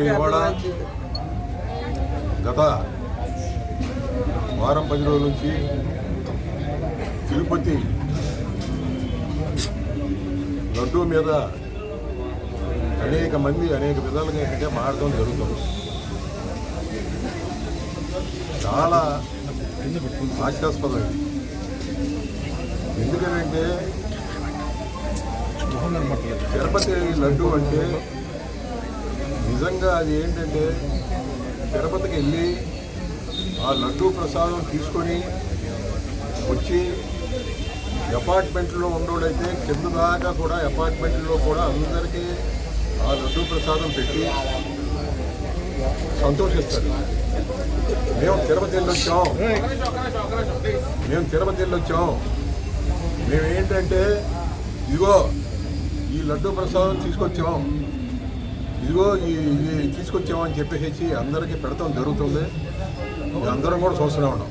మరి ఇవాళ గత వారం పది రోజుల నుంచి తిరుపతి లడ్డూ మీద అనేక మంది అనేక విధాలుగా ఏంటంటే మారడం జరుగుతుంది. చాలా హాస్యాస్పదం ఎందుకంటే తిరుపతి లడ్డు అంటే నిజంగా అది ఏంటంటే తిరుపతికి వెళ్ళి ఆ లడ్డూ ప్రసాదం తీసుకొని వచ్చి అపార్ట్మెంట్లో ఉన్నోడైతే కింద దాకా కూడా అపార్ట్మెంట్లో కూడా అందరికీ ఆ లడ్డూ ప్రసాదం పెట్టి సంతోషిస్తారు. మేము తిరుపతి వెళ్ళొచ్చాం మేము తిరుపతి వెళ్ళొచ్చాం మేమేంటంటే ఇదిగో ఈ లడ్డూ ప్రసాదం తీసుకొచ్చాం. ఇదిగో ఈ ఇది తీసుకొచ్చామని చెప్పేసి అందరికీ పెడతాం జరుగుతుంది. అందరం కూడా చూస్తూనే ఉన్నాం.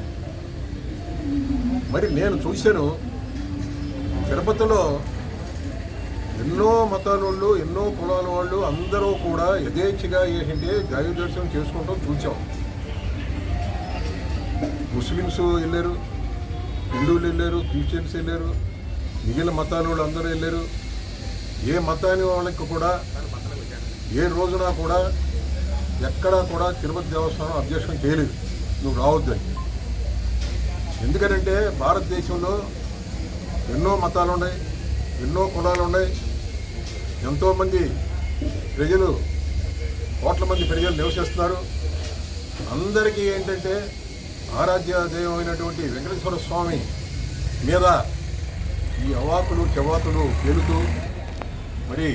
మరి నేను చూశాను తిరుపతిలో ఎన్నో మతాల వాళ్ళు ఎన్నో కులాల వాళ్ళు అందరూ కూడా యథేచ్ఛగా ఏంటంటే దైవ దర్శనం చేసుకుంటాం చూసాం ముస్లిమ్స్ వెళ్ళారు హిందువులు వెళ్ళారు క్రిస్టియన్స్ వెళ్ళారు మిగిలిన మతాల వాళ్ళు అందరూ వెళ్ళారు. ఏ మతాన్ని వాళ్ళకి కూడా ఏ రోజున కూడా ఎక్కడా కూడా తిరుపతి దేవస్థానం అబ్జెక్షన్ చేయలేదు. నువ్వు రావద్దని ఎందుకంటే భారతదేశంలో ఎన్నో మతాలు ఉన్నాయి ఎన్నో కులాలు ఉన్నాయి ఎంతోమంది ప్రజలు కోట్ల మంది ప్రజలు నివసిస్తున్నారు. అందరికీ ఏంటంటే ఆరాధ్య దైవమైనటువంటి వెంకటేశ్వర స్వామి మీద ఈ అవాకులు చెవాతులు పేలుతూ మరి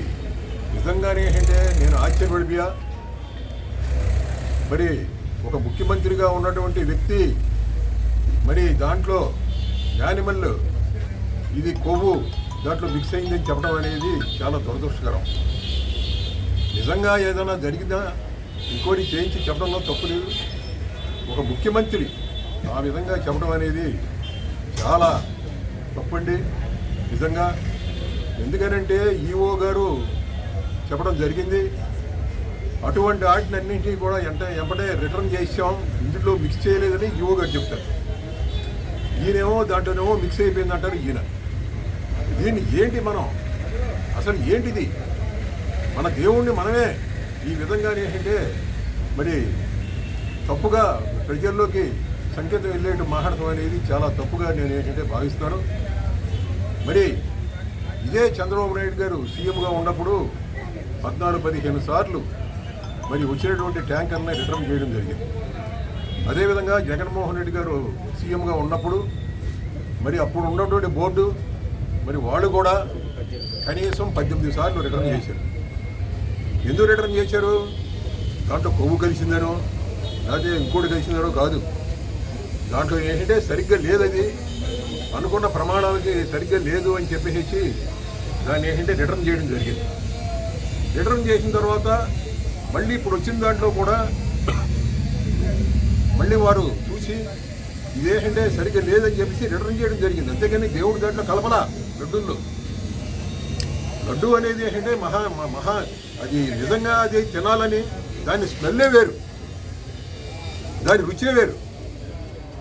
నిజంగానే ఏంటంటే నేను ఆశ్చర్యపడిపోయా. మరి ఒక ముఖ్యమంత్రిగా ఉన్నటువంటి వ్యక్తి మరి దాంట్లో యానిమల్ ఇది కొవ్వు దాంట్లో మిక్స్ అయిందని చెప్పడం అనేది చాలా దురదృష్టకరం. నిజంగా ఏదైనా జరిగినా ఇంకోటి చేయించి చెప్పడంలో తప్పు లేదు. ఒక ముఖ్యమంత్రి ఆ విధంగా చెప్పడం అనేది చాలా తప్పండి. నిజంగా ఎందుకనంటే ఈఓ గారు చెప్పడం జరిగింది. అటువంటి వాటినన్నింటినీ కూడా అంటే ఎంబడే రిటర్న్ చేసాం ఇందులో మిక్స్ చేయలేదని ఈఓ గారు చెప్తారు. ఈయనేమో దాంట్లోనేమో మిక్స్ అయిపోయింది అంటారు ఈయన. దీన్ని ఏంటి మనం? అసలు ఏంటిది? మన దేవుణ్ణి మనమే ఈ విధంగా ఏంటంటే మరి తప్పుగా ప్రజల్లోకి సంకేతం వెళ్ళేట్టు మాట్లాడటం అనేది చాలా తప్పుగా నేను ఏంటంటే భావిస్తాను. మరి ఇదే చంద్రబాబు నాయుడు గారు సీఎంగా ఉన్నప్పుడు పద్నాలుగు పదిహేను సార్లు మరి వచ్చినటువంటి ట్యాంకర్ని రిటర్న్ చేయడం జరిగింది. అదేవిధంగా జగన్మోహన్ రెడ్డి గారు సీఎంగా ఉన్నప్పుడు మరి అప్పుడు ఉన్నటువంటి బోర్డు మరి వాళ్ళు కూడా కనీసం పద్దెనిమిది సార్లు రిటర్న్ చేశారు. ఎందుకు రిటర్న్ చేశారు? దాంట్లో కొవ్వు కలిసిందనో లేకపోతే ఇంకోటి కలిసిందనో కాదు. దాంట్లో ఏంటంటే సరిగ్గా లేదది అనుకున్న ప్రమాణాలకి సరిగ్గా లేదు అని చెప్పేసి దాన్ని ఏంటంటే రిటర్న్ చేయడం జరిగింది. రిటర్న్ చేసిన తర్వాత మళ్ళీ ఇప్పుడు వచ్చిన దాంట్లో కూడా మళ్ళీ వారు చూసి ఇదేంటంటే సరిగ్గా లేదని చెప్పేసి రిటర్న్ చేయడం జరిగింది. అంతేకాని దేవుడి దాంట్లో కలపల లడ్డూల్లో. లడ్డు అనేది ఏంటంటే మహా మహా అది నిజంగా అది తినాలని దాని స్మెల్లే వేరు. దాని రుచే వేరు.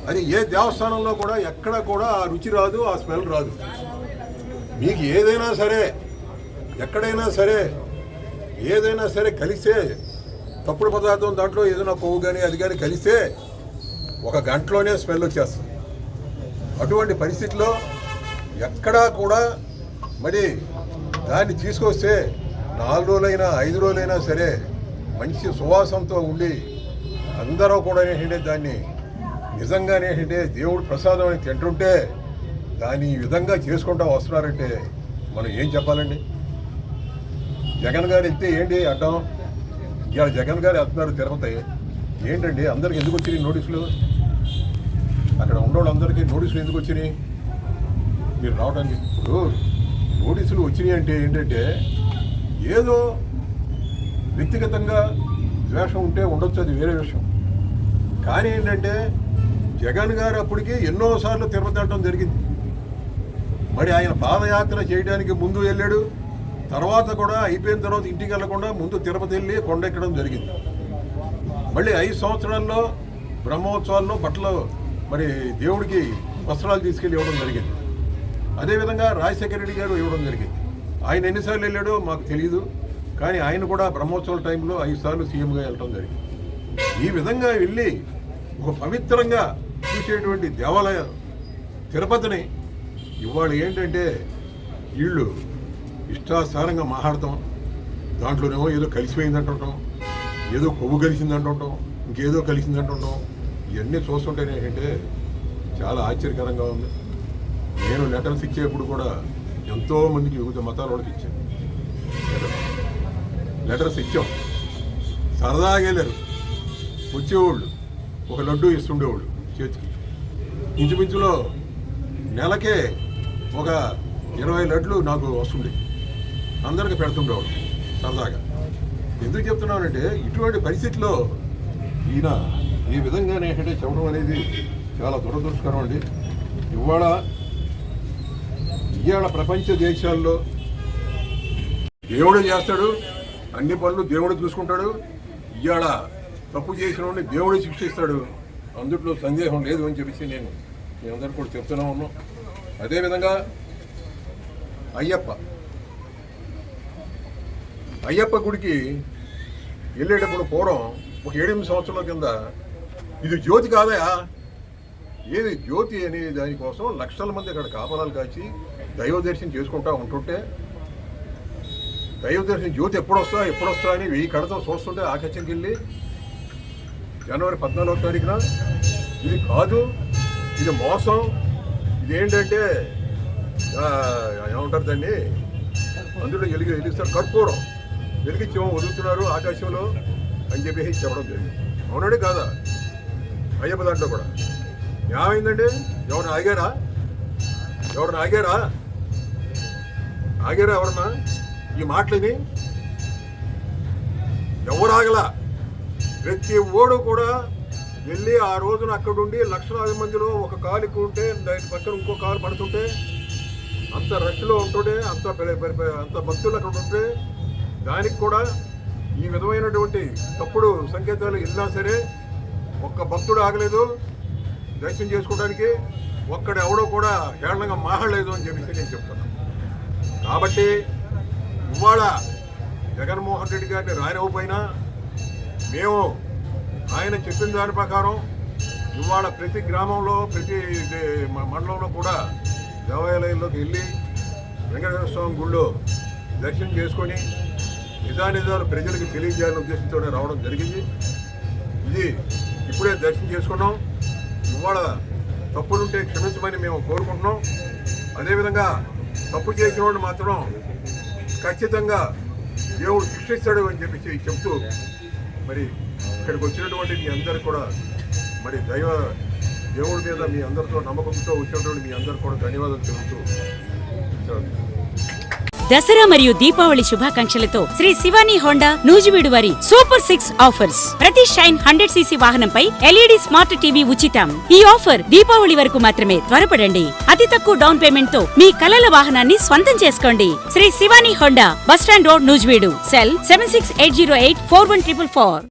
అది ఏ దేవస్థానంలో కూడా ఎక్కడ కూడా ఆ రుచి రాదు ఆ స్మెల్ రాదు. మీకు ఏదైనా సరే ఎక్కడైనా సరే ఏదైనా సరే కలిసే తప్పుడు పదార్థం దాంట్లో ఏదైనా కొవ్వు కానీ అది కానీ కలిస్తే ఒక గంటలోనే స్మెల్ వచ్చేస్తుంది. అటువంటి పరిస్థితిలో ఎక్కడా కూడా మరి దాన్ని తీసుకొస్తే నాలుగు రోజులైనా ఐదు రోజులైనా సరే మంచి సువాసనతో ఉండి అందరూ కూడా ఏంటంటే దాన్ని నిజంగానే ఏంటంటే దేవుడు ప్రసాదం అని తింటుంటే దాన్ని ఈ విధంగా చేసుకుంటా వస్తున్నారంటే మనం ఏం చెప్పాలండి? జగన్ గారు వెళ్తే ఏంటి అడ్డం? ఇవాళ జగన్ గారు వెళ్తున్నారు తిరుపతి. ఏంటండి? అందరికి ఎందుకు వచ్చినాయి నోటీసులు? అక్కడ ఉన్న వాళ్ళందరికీ నోటీసులు ఎందుకు వచ్చినాయి? మీరు రావడానికి ఇప్పుడు నోటీసులు వచ్చినాయి అంటే ఏంటంటే ఏదో వ్యక్తిగతంగా ద్వేషం ఉంటే ఉండొచ్చు అది వేరే విషయం. కానీ ఏంటంటే జగన్ గారు అప్పటికి ఎన్నోసార్లు తిరుపతి వెళ్ళడం జరిగింది. మరి ఆయన పాదయాత్ర చేయడానికి ముందు వెళ్ళాడు. తర్వాత కూడా అయిపోయిన తర్వాత ఇంటికి వెళ్ళకుండా ముందు తిరుపతి వెళ్ళి కొండెక్కడం జరిగింది. మళ్ళీ ఐదు సంవత్సరాల్లో బ్రహ్మోత్సవాల్లో బట్టలు మరి దేవుడికి వస్త్రాలు తీసుకెళ్ళి ఇవ్వడం జరిగింది. అదేవిధంగా రాజశేఖర రెడ్డి గారు ఇవ్వడం జరిగింది. ఆయన ఎన్నిసార్లు వెళ్ళాడో మాకు తెలియదు కానీ ఆయన కూడా బ్రహ్మోత్సవాల టైంలో ఐదు సార్లు సీఎంగా వెళ్ళడం జరిగింది. ఈ విధంగా వెళ్ళి ఒక పవిత్రంగా చూసేటువంటి దేవాలయం తిరుపతిని ఇవాళ ఏంటంటే వీళ్ళు ఇష్టాసారంగా మాట్లాడతాం దాంట్లోనేమో ఏదో కలిసిపోయింది అంటుంటాం ఏదో కొవ్వు కలిసింది అంటుంటాం ఇంకేదో కలిసింది అంటుంటాం. ఇవన్నీ చూస్తుంటే ఏంటంటే చాలా ఆశ్చర్యకరంగా ఉంది. నేను లెటర్స్ ఇచ్చేప్పుడు కూడా ఎంతో మందికి వివిధ మతాల వాళ్ళకి ఇచ్చాను. లెటర్స్. లెటర్స్ ఇచ్చాం. సరదాగా వెళ్ళారు. వచ్చేవాళ్ళు. ఒక లడ్డు ఇస్తుండేవాళ్ళు చేతికి. ఇంచుమించులో నెలకే ఒక ఇరవై లడ్లు నాకు వస్తుండే. అందరికి పెడుతుండేవాడు సరదాగా. ఎందుకు చెప్తున్నానంటే ఇటువంటి పరిస్థితిలో ఈయన ఈ విధంగానే ఏంటంటే చెప్పడం అనేది చాలా దురదృష్టకరం అండి. ఇవాళ ఇవాళ ప్రపంచ దేశాల్లో దేవుడు చేస్తాడు అన్ని పనులు దేవుడు చూసుకుంటాడు ఇవాళ తప్పు చేసిన వాడిని దేవుడు శిక్షిస్తాడు అందుట్లో సందేహం లేదు అని చెప్పేసి నేను మీ అందరూ కూడా చెప్తూనే ఉన్నాం అదేవిధంగా అయ్యప్ప అయ్యప్ప గుడికి వెళ్ళేటప్పుడు పూర్వం ఒక ఏడెనిమిది సంవత్సరాల కింద ఇది జ్యోతి కాదయా? ఏది జ్యోతి అనే దానికోసం లక్షల మంది అక్కడ కాపలాలు కాచి దైవ దర్శనం చేసుకుంటా ఉంటుంటే దైవ దర్శనం జ్యోతి ఎప్పుడు వస్తా ఎప్పుడు వస్తా అని వెయ్యి కడతో చూస్తుంటే ఆకాశంకి వెళ్ళి జనవరి పద్నాలుగో తారీఖున ఇది కాదు ఇది మోసం ఇదేంటంటే ఏమంటారు దాన్ని? అందులో వెలిగి వెలిగిస్తారు కర్పూరం. వెలిగించేమో వదులుతున్నారు ఆకాశంలో అని చెప్పేసి చెప్పడం జరిగింది. అవునండి కాదా? అయ్యప్ప దాంట్లో కూడా. ఏమైందండి ఎవరిని ఆగారా? ఎవరిని ఆగారా? ఆగారా ఎవరన్నా? ఈ మాటలని? ఎవరు ఆగలా? ప్రతి ఓడు కూడా వెళ్ళి ఆ రోజున అక్కడుండి లక్షలాది మందిలో ఒక కాలు ఎక్కువ ఉంటే దాని పక్కన ఇంకో కాలు పడుతుంటే అంత రష్లో ఉంటుంటే అంత అంత భక్తులు అక్కడ ఉంటే దానికి కూడా ఈ విధమైనటువంటి తప్పుడు సంకేతాలు వెళ్ళినా సరే ఒక్క భక్తుడు ఆగలేదు. దర్శనం చేసుకోవడానికి ఒక్కడ ఎవడో కూడా హేళనంగా మాహలేదు అని చెప్పేసి నేను చెప్తున్నాను. కాబట్టి ఇవాళ జగన్మోహన్ రెడ్డి గారిని రానివ్వపోయినా మేము ఆయన చెప్పిన దాని ప్రకారం ఇవాళ ప్రతి గ్రామంలో ప్రతి మ- మండలంలో కూడా దేవాలయాల్లోకి వెళ్ళి వెంకటేశ్వర స్వామి గుళ్ళో దర్శనం చేసుకొని నిజానిజాలు ప్రజలకు తెలియజేయాలని ఉద్దేశంతో రావడం జరిగింది. ఇది ఇప్పుడే దర్శనం చేసుకున్నాం. ఇవాళ తప్పులుంటే క్షమించమని మేము కోరుకుంటున్నాం. అదేవిధంగా తప్పు చేసిన వాడిని మాత్రం ఖచ్చితంగా దేవుడు శిక్షిస్తాడు అని చెప్పేసి చెప్తూ మరి ఇక్కడికి వచ్చినటువంటి మీ అందరు కూడా మరి దైవ దేవుడి మీద మీ అందరితో నమ్మకంతో వచ్చినటువంటి మీ అందరు కూడా ధన్యవాదాలు చెబుతూ దసరా మరియు దీపావళి శుభాకాంక్షలతో శ్రీ శివాని హోండా నూజివీడు వారి సూపర్ సిక్స్ ఆఫర్స్. ప్రతి షైన్ హండ్రెడ్ సీసీ వాహనంపై ఎల్ఈడి స్మార్ట్ టీవీ ఉచితం. ఈ ఆఫర్ దీపావళి వరకు మాత్రమే త్వరపడండి. అతి తక్కువ డౌన్ పేమెంట్తో మీ కలల వాహనాన్ని స్వంతం చేసుకోండి. Sri Shivani Honda bus stand road Nuzvid. Cell seven six eight zero eight four one triple four.